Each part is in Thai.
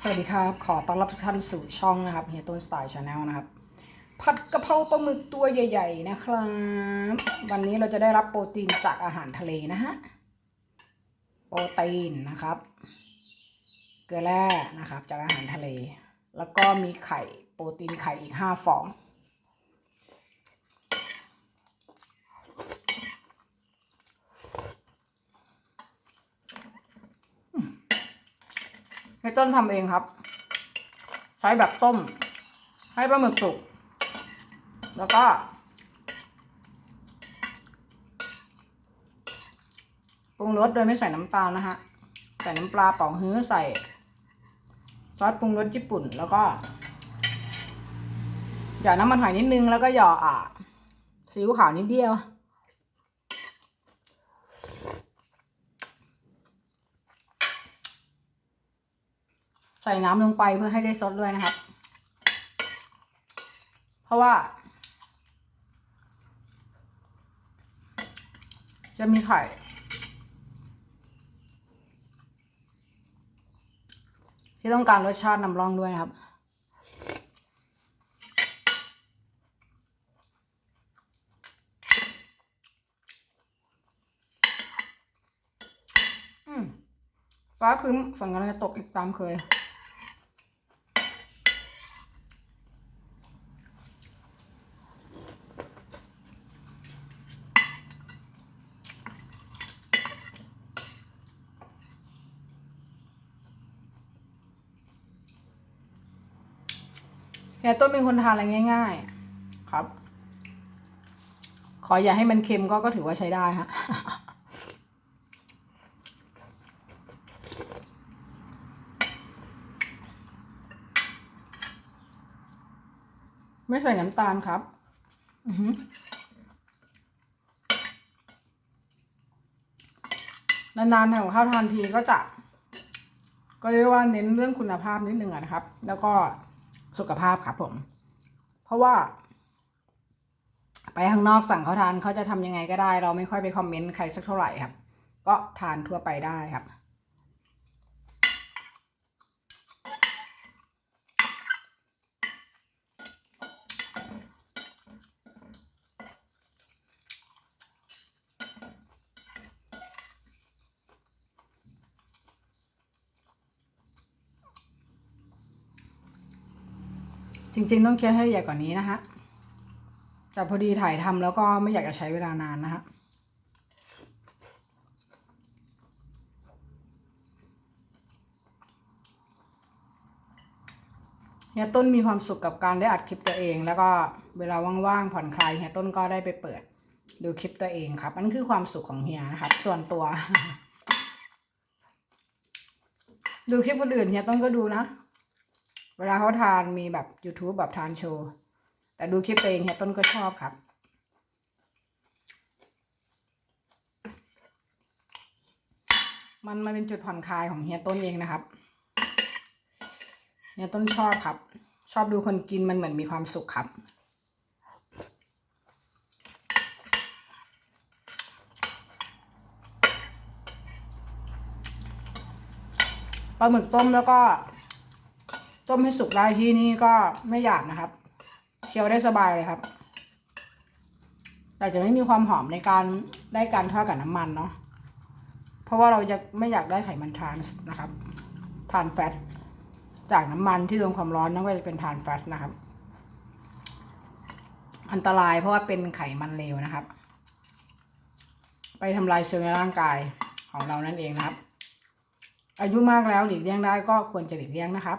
สวัสดีครับ ขอต้อนรับทุกท่านสู่ช่องนะครับเฮียต้นสไตล์ชาแนลนะครับ ผัดกะเพราปลาหมึกตัวใหญ่ ๆ นะครับ วันนี้เราจะได้รับโปรตีนจากอาหารทะเลนะฮะ โปรตีนนะครับ เกลือแร่นะครับจากอาหารทะเล แล้วก็มีไข่โปรตีนไข่อีกห้าฟอง ให้ต้นทำเองครับ ใช้แบบต้ม ให้ปลาหมึกสุก แล้วก็ ปรุงรสโดยไม่ใส่น้ำตาลนะฮะ ใส่น้ำปลาเป่าฮื้อใส่ ซอสปรุงรสญี่ปุ่นแล้วก็หยอดน้ำมันหอยนิดนึงแล้วก็หยอดอะซีอิ๊วขาวนิดเดียว ใส่น้ำลงไปเพื่อให้ได้ซดด้วยนะครับ เพราะว่า จะมีไข่ที่ต้องการรสชาตินำร่องด้วยนะครับฟ้าครึ้มฝนกำลังจะตกอีกตามเคย เฮียต้นเป็นคนทานอะไรง่าย ๆ ครับ ขออย่าให้มันเค็มก็ก็ถือว่าใช้ได้ฮะไม่ใส่น้ำตาลครับ อืออนานๆทำกับข้าวทานทีก็จะ ก็เรียกว่าเน้นเรื่องคุณภาพนิดนึงนะครับ แล้วก็ สุขภาพครับผม เพราะว่า ไปข้างนอกสั่งเขาทานเขาจะทำยังไงก็ได้ เราไม่ค่อยไปคอมเมนต์ใครสักเท่าไหร่ครับ ก็ทานทั่วไปได้ครับ จริงๆ ต้องเคี่ยวให้ละเอียดกว่านี้นะฮะแต่พอดีถ่ายทำแล้วก็ไม่อยากจะใช้เวลานานนะฮะเฮียต้นมีความสุขกับการได้อัดคลิปตัวเอง แล้วก็เวลาว่างๆผ่อนคลายเฮียต้นก็ได้ไปเปิด ดูคลิปตัวเองครับอันนคือความสุขของเฮียนะครับ ส่วนตัว ดูคลิปคนอื่นเฮียต้นก็ดูนะ เวลาเขาทานมีแบบ YouTube แบบทานโชว์ แต่ดูคลิปตัวเองเฮียต้นก็ชอบครับมันมันเป็นจุดผ่อนคลายของเฮียต้นเองนะครับ เฮียต้นชอบครับ ชอบดูคนกินมันเหมือนมีความสุขครับ ปลาหมึกต้มแล้วก็ ต้มให้สุกได้ที่นี่ก็ไม่หยาบนะครับเคี้ยวได้สบายเลยครับ แต่จะไม่มีความหอมในการได้การทอดกับน้ำมันเนาะเพราะว่าเราจะไม่อยากได้ไขมันทรานส์นะครับทานแฟตจากน้ำมันที่โดนความร้อนนั่นก็จะเป็นทานแฟตนะครับ อันตรายเพราะว่าเป็นไขมันเลวนะครับ ไปทำลายเซลล์ในร่างกายของเรานั่นเองนะครับ อายุมากแล้วหลีกเลี่ยงได้ก็ควรจะหลีกเลี่ยงนะครับ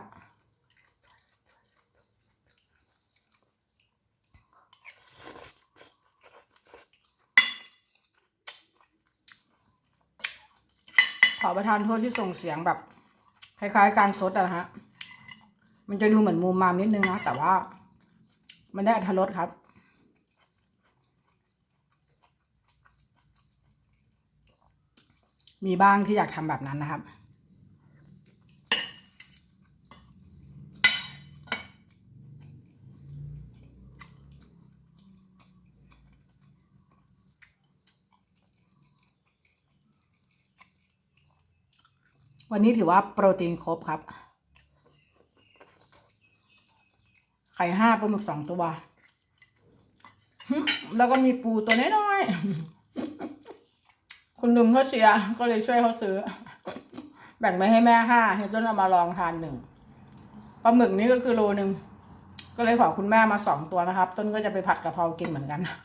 อประทานโทษที่ส่งเสียงแบบ คล้ายๆ การซดอะนะฮะ มันจะดูเหมือนมูมามนิดนึงนะ แต่ว่า มันได้อรรถรสครับ มีบ้างที่อยากทำแบบนั้นนะครับ วันนี้ถือว่าโปรตีนครบครับ ไข่ห้าปลาหมึกสองตัว แล้วก็มีปูตัวน้อยๆ คุณลุงเขาเสียก็เลยช่วยเขาซื้อ แบ่งไปให้แม่ห้าเฮจนเอามาลองทานหนึ่งปลาหมึกนี้ก็คือโลหนึ่ง ก็เลยขอคุณแม่มาสองตัวนะครับ ต้นก็จะไปผัดกะเพรากินเหมือนกันนะ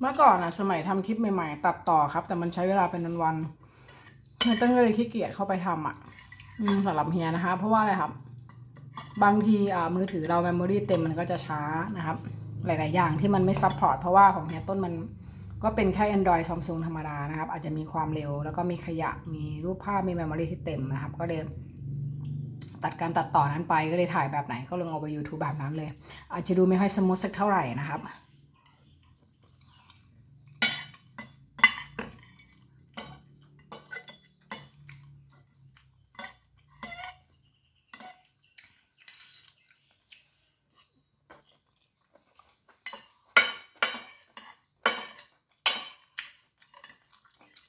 เมื่อก่อนอะสมัยทำคลิปใหม่ๆ ตัดต่อครับ แต่มันใช้เวลาเป็นวันๆเฮียต้นก็เลยขี้เกียจเข้าไปทำอะอสำหรับเฮียนะคะ เพราะว่าอะไรครับ บางทีอ่ามือถือเราเมมโมรีเต็มมันก็จะช้านะครับ หลาย ๆ อย่างที่มันไม่ซัพพอร์ตเพราะว่าของเฮียต้นมันก็เป็นแค่ Android Samsung ธรรมดานะครับ อาจจะมีความเร็ว แล้วก็มีขยะมีรูปภาพมีเมมโมรีที่เต็มนะครับ ก็เลยตัดการตัดต่อนั้นไปก็เลยถ่ายแบบไหนก็ลงเอาไป YouTube แบบนั้นเลย อาจจะดูไม่ค่อยสมูทสักเท่าไหร่นะครับ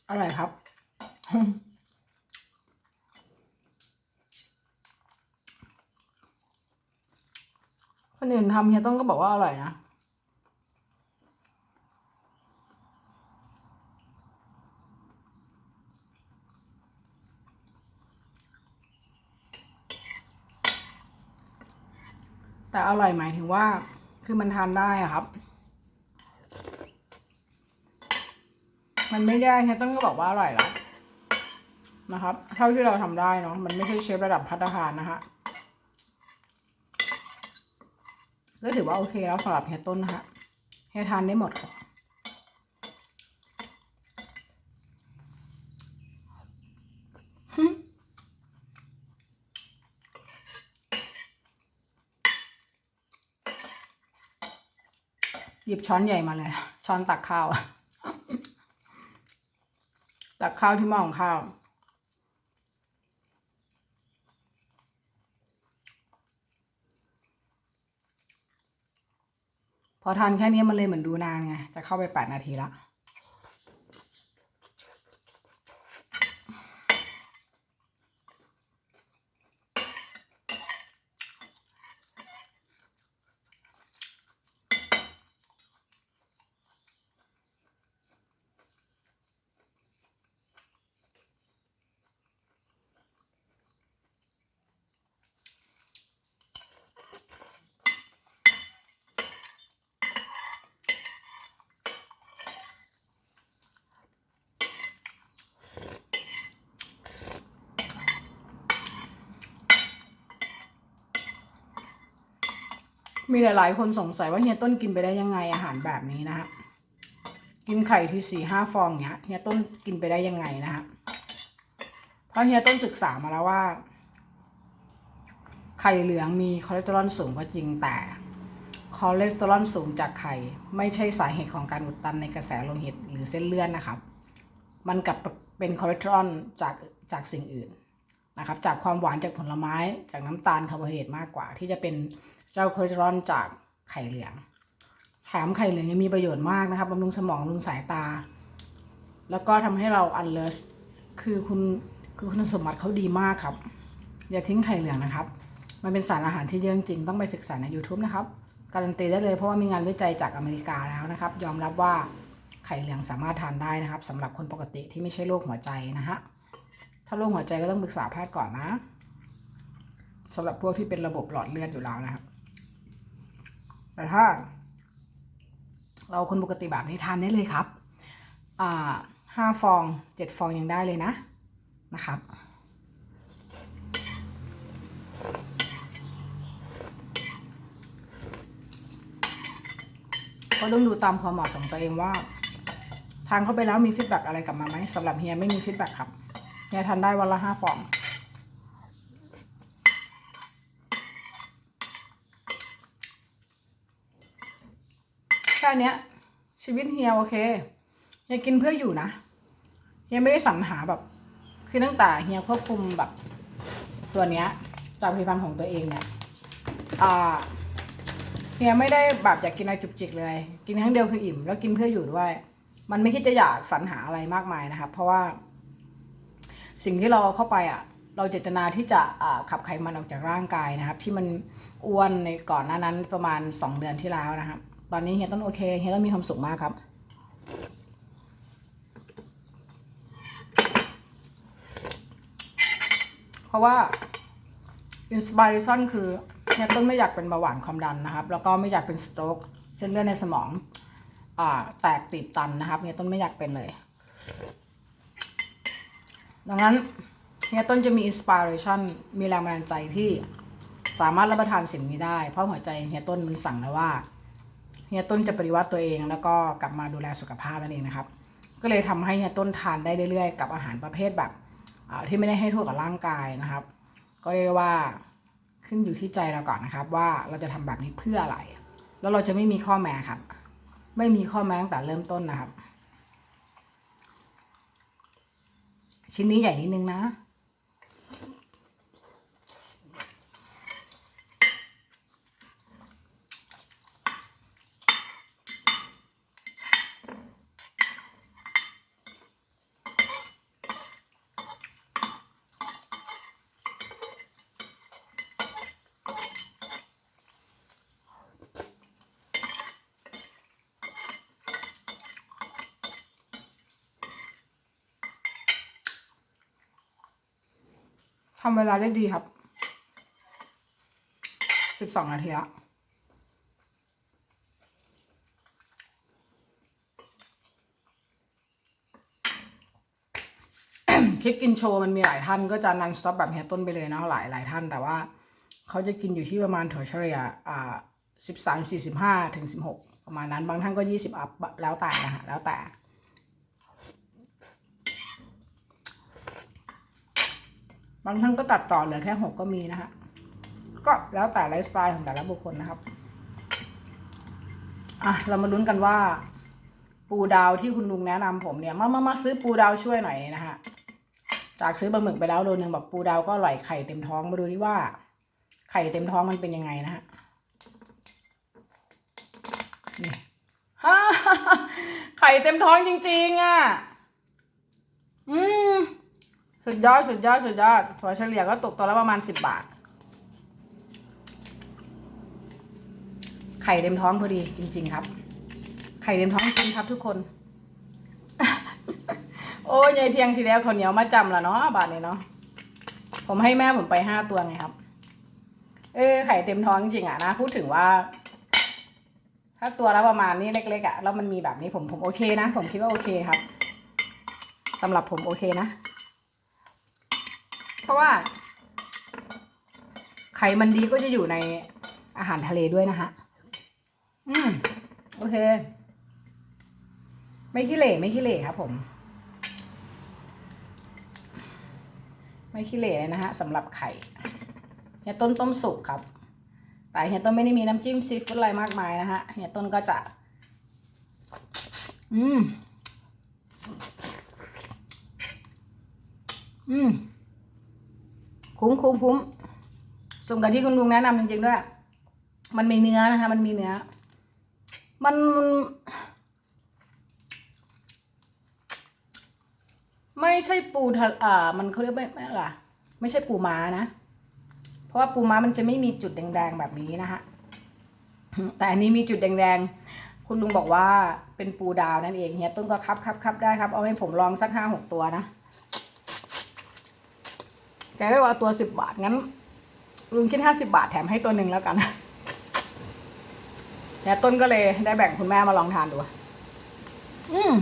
อร่อยครับ คนอื่นทำเฮียต้นก็บอกว่าอร่อยนะแต่อร่อยหมายถึงว่าคือมันทานได้อะครับ มันไม่ได้เฮียต้นก็บอกว่าอร่อยแล้ว นะครับ เท่าที่เราทำได้เนาะมันไม่ใช่เชฟระดับพัตตาคารนะฮะก็ถือว่าโอเคแล้วสำหรับเฮต้นนะคะเฮทานได้หมดครับหึหยิบช้อนใหญ่มาเลย ช้อนตักข้าวตักข้าวที่หม้อของข้าว พอทานแค่นี้มันเลยเหมือนดูนานไง จะเข้าไปแปดนาทีละ มีหลาย ๆ คนสงสัยว่าเฮียต้นกินไปได้ยังไงอาหารแบบนี้นะฮะกินไข่ทีสี่ห้าฟองเนี้ยเฮียต้นกินไปได้ยังไงนะฮะเพราะเฮียต้นศึกษามาแล้วว่า ไข่เหลืองมีคอเลสเตอรอลสูงก็จริงแต่คอเลสเตอรอลสูงจากไข่ไม่ใช่สาเหตุของการอุดตันในกระแสโลหิตหรือเส้นเลือดนะครับ มันกลับเป็นคอเลสเตอรอลจากจากสิ่งอื่นนะครับ จากความหวานจากผลไม้จากน้ำตาลคาร์โบไฮเดรตมากกว่าที่จะเป็น เจ้าคอเลสเตอรอลจากไข่เหลือง แถมไข่เหลืองยังมีประโยชน์มากนะครับบำรุงสมองบำรุงสายตา แล้วก็ทำให้เราอันเลิศคือคุณคือคุณสมบัติเขาดีมากครับ อย่าทิ้งไข่เหลืองนะครับ มันเป็นสารอาหารที่เยอะจริงต้องไปศึกษาใน YouTube นะครับ การันตีได้เลยเพราะว่ามีงานวิจัยจากอเมริกาแล้วนะครับ ยอมรับว่าไข่เหลืองสามารถทานได้นะครับสำหรับคนปกติที่ไม่ใช่โรคหัวใจนะฮะถ้าโรคหัวใจก็ต้องปรึกษาแพทย์ก่อนนะสำหรับพวกที่เป็นระบบหลอดเลือดอยู่แล้วนะครับ แต่ถ้า เราคนปกติแบบนี้ทานได้เลยครับอ่าห้าฟองเจ็ดฟองยังได้เลยนะนะครับก็ต้องดูตามความเหมาะสมตัวเองว่า ทานเข้าไปแล้วมีฟีดแบ็กอะไรกลับมาไหมสำหรับเฮียไม่มีฟีดแบ็กครับเฮียทานได้วันละห้าฟอง ค่เนี้ย ชีวิตเฮียโอเคเฮียกินเพื่ออยู่นะเฮียไม่ได้สรรหาแบบ คือตั้งแต่เฮียควบคุมแบบ ตัวเนี้ยจากผลิตภัณฑ์ของตัวเองเนี่ยอ่าเฮียไม่ได้แบบอยากกินอะไรจุกจิกเลย กินครั้งเดียวคืออิ่ม แล้วกินเพื่ออยู่ด้วย มันไม่คิดจะอยากสรรหาอะไรมากมายนะครับ เพราะว่า สิ่งที่เราเข้าไปอะ เราเจตนาที่จะขับไขมันออกจากร่างกายนะครับ ที่มันอ้วนในก่อนหน้านั้นประมาณสองเดือนที่แล้วนะครับ ตอนนี้เฮียต้นโอเคเฮียต้นมีความสุขมากครับ เพราะว่าอินสปิเรชันคือเฮียต้นไม่อยากเป็นเบาหวานความดันนะครับ แล้วก็ไม่อยากเป็นสโตรกเส้นเลือดในสมองอ่าแตกตีบตันนะครับเฮียต้นไม่อยากเป็นเลย ดังนั้นเฮียต้นจะมีอินสปิเรชันมีแรงบันดาลใจที่สามารถรับประทานสิ่งนี้ได้ เพราะหัวใจเฮียต้นมันสั่งแล้วว่า เฮียต้นจะปฏิวัติตัวเองแล้วก็กลับมาดูแลสุขภาพนั่นเองนะครับ ก็เลยทำให้เฮียต้นทานได้เรื่อยๆ กับอาหารประเภทแบบที่ไม่ได้ให้โทษกับร่างกายนะครับ ก็เรียกว่าขึ้นอยู่ที่ใจเราก่อนนะครับ ว่าเราจะทำแบบนี้เพื่ออะไร แล้วเราจะไม่มีข้อแม้ครับ ไม่มีข้อแม้ตั้งแต่เริ่มต้นนะครับ ชิ้นนี้ใหญ่นิดนึงนะ เวลาได้ดีครับ สิบสองนาทีละคลิปกินโชว์มันมีหลายท่านก็จะนันสต็อปแบบเฮียต้นไปเลยนะหลายหลายท่านแต่ว่า เขาจะกินอยู่ที่ประมาณถั่วเฉลี่ยอ่าสิบสามสี่สิบห้าถึงสิบหกประมาณนั้นบางท่านก็ยี่สิบอัพแล้วแต่นะฮะแล้วแต่ บางท่านก็ตัดต่อเหลือแค่หกก็มีนะฮะก็แล้วแต่ไลฟ์สไตล์ของแต่ละบุคคลนะครับอะเรามาลุ้นกันว่า ปูดาวที่คุณลุงแนะนำผมเนี่ย มามามาซื้อปูดาวช่วยหน่อยนะฮะจากซื้อปลาหมึกไปแล้วโลนึงบอกปูดาวก็อร่อยไข่เต็มท้องมาดูที่ว่า ไข่เต็มท้องมันเป็นยังไงนะฮะนี่ฮ่าไข่เต็มท้องจริง ๆ อะ อืม สุดยอดสุดยอดสุดยอดถั่วเฉลี่ยก็ตกตัวละประมาณสิบบาท ไข่เต็มท้องพอดีจริง ๆ ครับ ไข่เต็มท้องจริงครับทุกคน โอ้ยยายเพียงสิแล้วข้าวเหนียวมาจำละเนาะบาทนี้เนาะผมให้แม่ผมไปห้าตัวไงครับ เออไข่เต็มท้องจริงอะนะพูดถึงว่า ถ้าตัวละประมาณนี้เล็กๆอะแล้วมันมีแบบนี้ผมผมโอเคนะ ผมคิดว่าโอเคครับสำหรับผมโอเคนะ เพราะว่า ไขมันดีก็จะอยู่ในอาหารทะเลด้วยนะฮะ อืม โอเค ไม่ขี้เหร่ไม่ขี้เหร่ครับผม ไม่ขี้เหร่เลยนะฮะสำหรับไข่เฮียต้นต้มสุกครับ แต่เฮียต้นไม่ได้มีน้ำจิ้มซีฟู้ดอะไรมากมายนะฮะเฮียต้นก็จะ อืม อืม คุ้มคุ้มคุ้มสมกับที่คุณลุงแนะนำจริงๆด้วย มันมีเนื้อนะคะ มันมีเนื้อ มัน ไม่ใช่ปูทะอ่า มันเขาเรียกไม่ไม่อะไรไม่ใช่ปูม้านะ เพราะว่าปูม้ามันจะไม่มีจุดแดงๆแบบนี้นะฮะแต่อันนี้มีจุดแดงๆ คุณลุงบอกว่าเป็นปูดาวนั่นเองเฮียต้นก็ครับครับครับได้ครับ เอาให้ผมลองสักห้าหกตัวนะ แกก็ว่าตัวสิบบาทงั้นลุงคิดห้าสิบาทแถมให้ตัวหนึ่งแล้วกันแล้วต้นก็เลยได้แบ่งคุณแม่มาลองทานดู อืม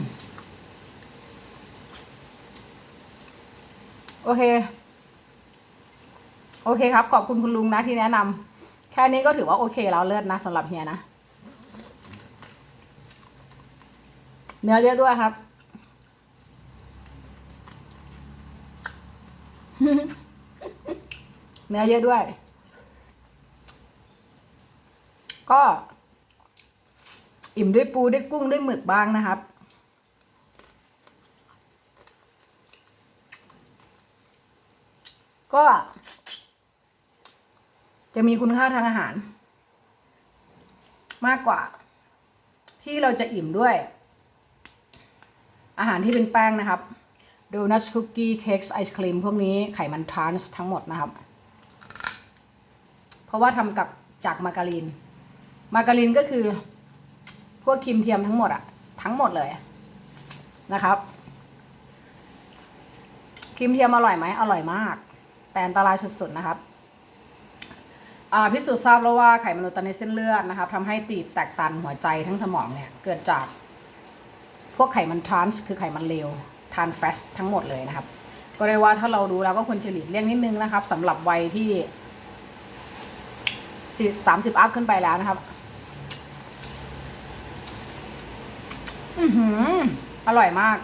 โอเค โอเคครับ ขอบคุณคุณลุงนะที่แนะนำแค่นี้ก็ถือว่าโอเคแล้วเลิศนะสำหรับเฮียนะ เนื้อเยอะด้วยครับ นื้อเยอะด้วย ก็ อิ่มด้วยปูด้วยกุ้งด้วยหมึกบ้างนะครับ ก็ จะมีคุณค่าทางอาหาร มากกว่า ที่เราจะอิ่มด้วย อาหารที่เป็นแป้งนะครับโดนัทคุกกี้เค้กไอศครีมพวกนี้ไขมันทรานส์ทั้งหมดนะครับ ราะว่าทำกับจากมาการีน มาการีนก็คือ พวกครีมเทียมทั้งหมดอะทั้งหมดเลยนะครับครีมเทียมอร่อยไหมอร่อยมาก แต่อันตรายสุดๆนะครับอ่าพิสูจน์ทราบแล้วว่าไขมันอุดตันในเส้นเลือดนะครับทำให้ตีบแตกตันหัวใจทั้งสมองเนี่ย เกิดจากพวกไขมันทรานส์คือไขมันเลวทานแฟสทั้งหมดเลยนะครับ ก็เรียกว่าถ้าเรารู้แล้วก็ควรจะหลีกเลี่ยงนิดนึงนะครับสำหรับวัยที่ สามสิบอัพขึ้นไปแล้วนะครับ อือหือ อร่อยมาก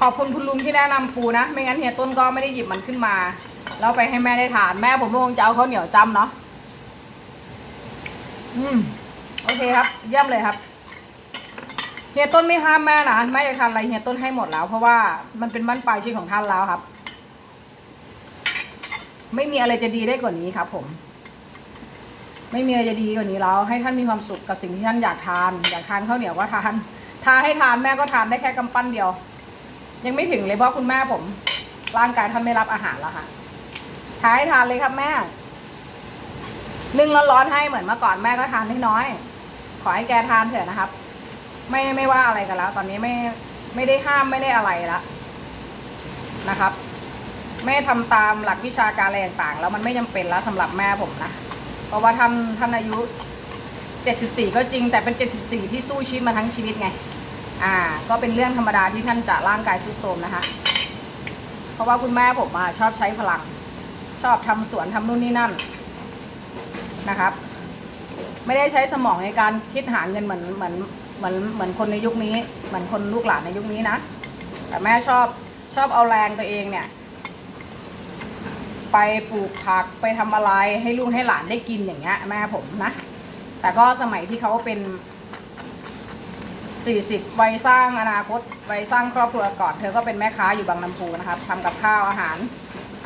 ขอบคุณคุณลุงที่แนะนำปูนะ ไม่งั้นเฮียต้นก็ไม่ได้หยิบมันขึ้นมา แล้วไปให้แม่ได้ทาน แม่ผมคงจะเอาข้าวเหนียวจำเนาะ อืม โอเคครับ เยี่ยมเลยครับเฮียต้นไม่ห้ามแม่นะแม่จะทานอะไรเฮียต้นให้หมดแล้ว เพราะว่ามันเป็นบ้านปลายชีวิตของท่านแล้วครับ ไม่มีอะไรจะดีได้กว่านี้ครับผม ไม่มีอะไรจะดีกว่านี้แล้ว ให้ท่านมีความสุขกับสิ่งที่ท่านอยากทาน อยากทานข้าวเหนียวก็ทานทานให้ทานแม่ก็ทานได้แค่กำปั้นเดียว ยังไม่ถึงเลยเพราะคุณแม่ผม ร่างกายท่านไม่รับอาหารแล้วค่ะทานให้ทานเลยครับแม่นึ่งร้อนๆให้เหมือนเมื่อก่อนแม่ก็ทานน้อยๆขอให้แกทานเถอะนะครับ ไม่ไม่ว่าอะไรกันแล้ว ตอนนี้ไม่ไม่ได้ห้ามไม่ได้อะไรแล้วนะครับไม่ทำตามหลักวิชาการอะไรต่างๆแล้วมันไม่จำเป็นแล้วสำหรับแม่ผมนะ เพราะว่าท่านท่านอายุ 74 ก็จริงแต่เป็น 74 ที่สู้ชีวิตมาทั้งชีวิตไง อ่า ก็เป็นเรื่องธรรมดาที่ท่านจะร่างกายสุดโทรมนะคะ เพราะว่าคุณแม่ผมอะชอบใช้พลัง ชอบทำสวนทำนู่นนี่นั่นนะครับ ไม่ได้ใช้สมองในการคิดหาเงินเหมือนเหมือนเหมือนเหมือนคนในยุคนี้ เหมือนคนลูกหลานในยุคนี้นะ แต่แม่ชอบชอบเอาแรงตัวเองเนี่ย ไปปลูกผักไปทำอะไรให้ลูกให้หลานได้กินอย่างเงี้ยแม่ผมนะ แต่ก็สมัยที่เขาเป็นสี่สิบวัยสร้างอนาคตวัยสร้างครอบครัวก่อน เธอก็เป็นแม่ค้าอยู่บางลำพูนะครับทำกับข้าวอาหาร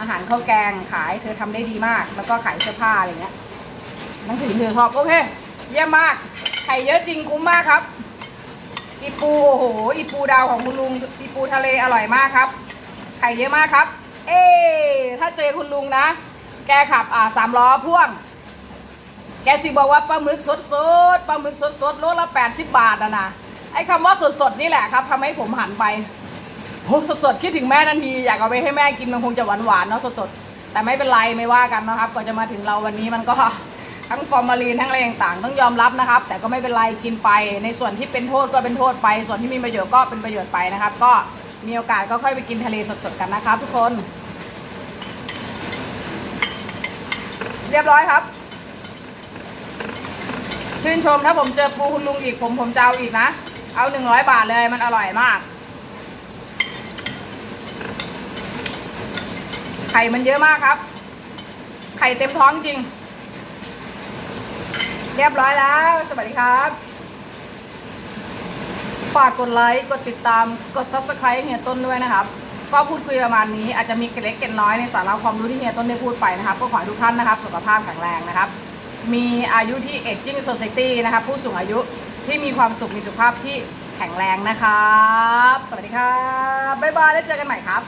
อาหารข้าวแกงขายเธอทำได้ดีมาก แล้วก็ขายเสื้อผ้าอะไรเงี้ยหนังสือเธอชอบโอเคเยี่ยมมากไข่เยอะจริงคุ้มมากครับ อีปูโอ้โหอีปูดาวของคุณลุงอีปูทะเลอร่อยมากครับไข่เยอะมากครับ เอ๊ถ้าเจอคุณลุงนะ แกขับอ่าสามล้อพ่วง แกสิบอกว่าปลาหมึกสดสดปลาหมึกสดสดโลละแปดสิบบาทนะนะไอ้คำว่าสดสดนี่แหละครับทำให้ผมหันไปโอ้สดสดคิดถึงแม่ทันที อยากเอาไปให้แม่กินมันคงจะหวานหวานเนาะสดสดแต่ไม่เป็นไรไม่ว่ากันนะครับกว่าจะมาถึงเราวันนี้มันก็ทั้งฟอร์มาลีนทั้งอะไรต่างๆต้องยอมรับนะครับ แต่ก็ไม่เป็นไรกินไป ในส่วนที่เป็นโทษก็เป็นโทษไป ส่วนที่มีประโยชน์ก็เป็นประโยชน์ไปนะครับ ก็ มีโอกาสก็ค่อยไปกินทะเลสดๆกันนะครับทุกคน เรียบร้อยครับ ชื่นชมถ้าผมเจอปูคุณลุงอีกผมผมจะเอาอีกนะ เอาหนึ่งร้อยบาทเลยมันอร่อยมาก ไข่มันเยอะมากครับ ไข่เต็มท้องจริง เรียบร้อยแล้ว สวัสดีครับ ฝากกดไลค์กดติดตามกด subscribe เฮียต้นด้วยนะครับ ก็พูดคุยประมาณนี้อาจจะมีเกล็ดเกล็ดน้อยในสาระความรู้ที่เฮียต้นได้พูดไปนะครับ ก็ขอให้ทุกท่านนะครับ สุขภาพแข็งแรงนะครับ มีอายุที่ aging society นะครับ ผู้สูงอายุที่มีความสุขมีสุขภาพที่แข็งแรงนะครับ สวัสดีครับบ๊ายบายแล้วเจอกันใหม่ครับ